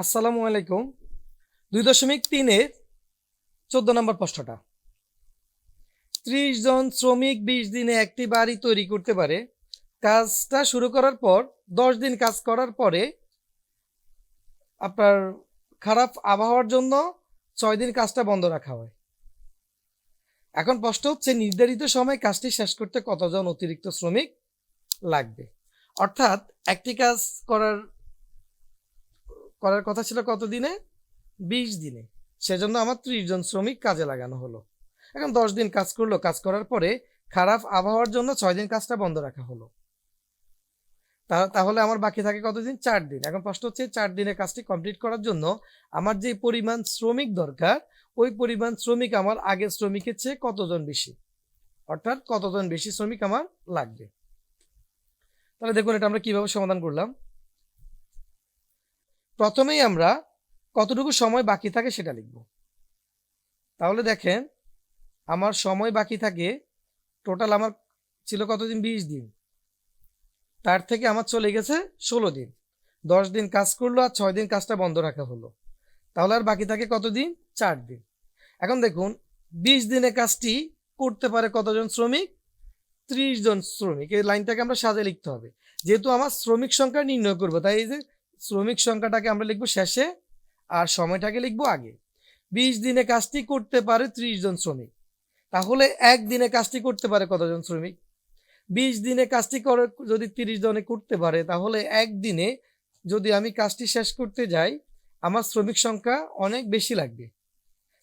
আসসালামু আলাইকুম। দুই দশমিক তিনের চোদ্দ নম্বর প্রশ্নটা। ত্রিশ জন শ্রমিক বিশ দিনে একটি বাড়ি তৈরি করতে পারে। কাজটা শুরু করার পর, দশ দিন কাজ করার পরে আপনার খারাপ আবহাওয়ার জন্য ছয় দিন কাজটা বন্ধ রাখা হয়। এখন প্রশ্ন হচ্ছে, নির্ধারিত সময় কাজটি শেষ করতে কতজন অতিরিক্ত শ্রমিক লাগবে? অর্থাৎ একটি কাজ করার করার কথা ছিল কত দিনে বিশ দিনে। সেজন্য আমার ত্রিশ জন শ্রমিক কাজে লাগানো হলো। এখন দশ দিন কাজ করল, কাজ করার পরে খারাপ আবহাওয়ার জন্য ছয় দিন কাজটা বন্ধ রাখা হলো। তাহলে আমার বাকি থাকে কতদিন? চার দিন। এখন প্রশ্ন হচ্ছে, চার দিনে কাজটি কমপ্লিট করার জন্য আমার যে পরিমাণ শ্রমিক দরকার, ওই পরিমাণ শ্রমিক আমার আগের শ্রমিকের চেয়ে কতজন বেশি? অর্থাৎ কতজন বেশি শ্রমিক আমার লাগবে? তাহলে দেখুন এটা আমরা কীভাবে সমাধান করলাম। প্রথমেই আমরা কতটুকু সময় বাকি থাকে সেটা লিখব। তাহলে দেখেন, আমার সময় বাকি থাকে টোটাল আমার ছিল কতদিন? বিশ দিন। তার থেকে আমার চলে গেছে ষোলো দিন। দশ দিন কাজ করল আর ছয় দিন কাজটা বন্ধ রাখা হলো। তাহলে আর বাকি থাকে কতদিন? চার দিন। এখন দেখুন, বিশ দিনে কাজটি করতে পারে কতজন শ্রমিক? ত্রিশ জন শ্রমিক। এই লাইনটাকে আমরা সাজে লিখতে হবে। যেহেতু আমার শ্রমিক সংখ্যা নির্ণয় করব, তাই এই যে শ্রমিক সংখ্যাটাকে আমরা লিখব শেষে আর সময়টাকে লিখব আগে। বিশ দিনে কাজটি করতে পারে ত্রিশ জন শ্রমিক। তাহলে একদিনে কাজটি করতে পারে কতজন শ্রমিক? বিশ দিনে কাজটি করে যদি তিরিশ জনে করতে পারে, তাহলে একদিনে যদি আমি কাজটি শেষ করতে যাই, আমার শ্রমিক সংখ্যা অনেক বেশি লাগবে।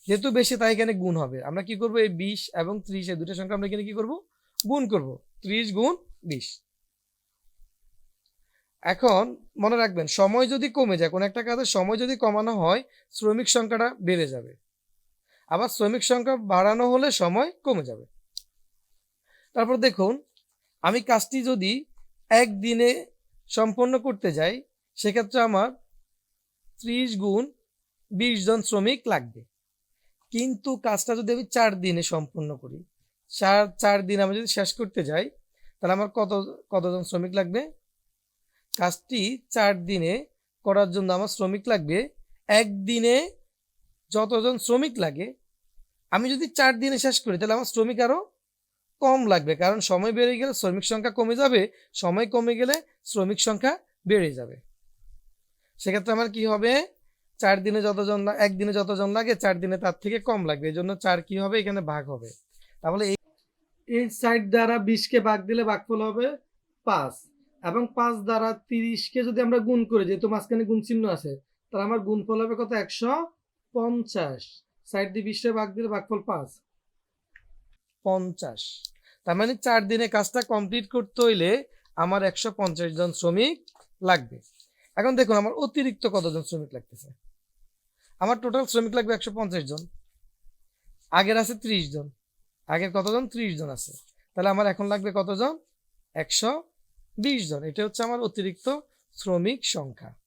যেহেতু বেশি, তাই এখানে গুণ হবে। আমরা কি করব? এই বিশ এবং ত্রিশ, এই দুটো সংখ্যা আমরা এখানে কি করব? গুণ করব। ত্রিশ গুণ বিশ। এখন মনে রাখবেন, সময় যদি কমে যায়, কোনো একটা কাজের সময় যদি কমানো হয়, শ্রমিক সংখ্যাটা বেড়ে যাবে। আবার শ্রমিক সংখ্যা বাড়ানো হলে সময় কমে যাবে। তারপর দেখুন, আমি কাজটি যদি একদিনে সম্পন্ন করতে যাই, সেক্ষেত্রে আমার ত্রিশ গুণ বিশ জন শ্রমিক লাগবে। কিন্তু কাজটা যদি আমি চার দিনে সম্পন্ন করি, চার চার দিন আমি যদি শেষ করতে যাই, তাহলে আমার কত, কতজন শ্রমিক লাগবে? কাজটি চার দিনে করার জন্য আমার শ্রমিক লাগবে। একদিনে যতজন শ্রমিক লাগে, আমি যদি চার দিনে শেষ করি, তাহলে আমার শ্রমিক আরও কম লাগবে। কারণ সময় বেড়ে গেলে শ্রমিক সংখ্যা কমে যাবে, সময় কমে গেলে শ্রমিক সংখ্যা বেড়ে যাবে। সেক্ষেত্রে আমার কি হবে? চার দিনে যতজন একদিনে যতজন লাগে, চার দিনে তার থেকে কম লাগবে। এই জন্য চার কি হবে? এখানে ভাগ হবে। তাহলে এই সাইড দ্বারা বিশকে ভাগ দিলে ভাগফল হবে পাঁচ। এবং পাঁচ দ্বারা তিরিশকে যদি আমরা গুণ করি, যেহেতু মাঝখানে গুণ চিহ্ন আছে, তাহলে আমার গুণফল হবে কত? একশো পঞ্চাশ। সাইড দিয়ে বিশে ভাগ দিলে ভাগফল পাঁচ। পঞ্চাশ। তার মানে চার দিনে কাজটা কমপ্লিট করতে হইলে আমার একশো পঞ্চাশ জন শ্রমিক লাগবে। এখন দেখুন, আমার অতিরিক্ত কতজন শ্রমিক লাগতেছে? আমার টোটাল শ্রমিক লাগবে একশো পঞ্চাশ জন। আগের আছে ত্রিশ জন। আগের কতজন? ত্রিশ জন আছে। তাহলে আমার এখন লাগবে কতজন? একশো বিশ জন। এটা হচ্ছে আমার অতিরিক্ত শ্রমিক সংখ্যা।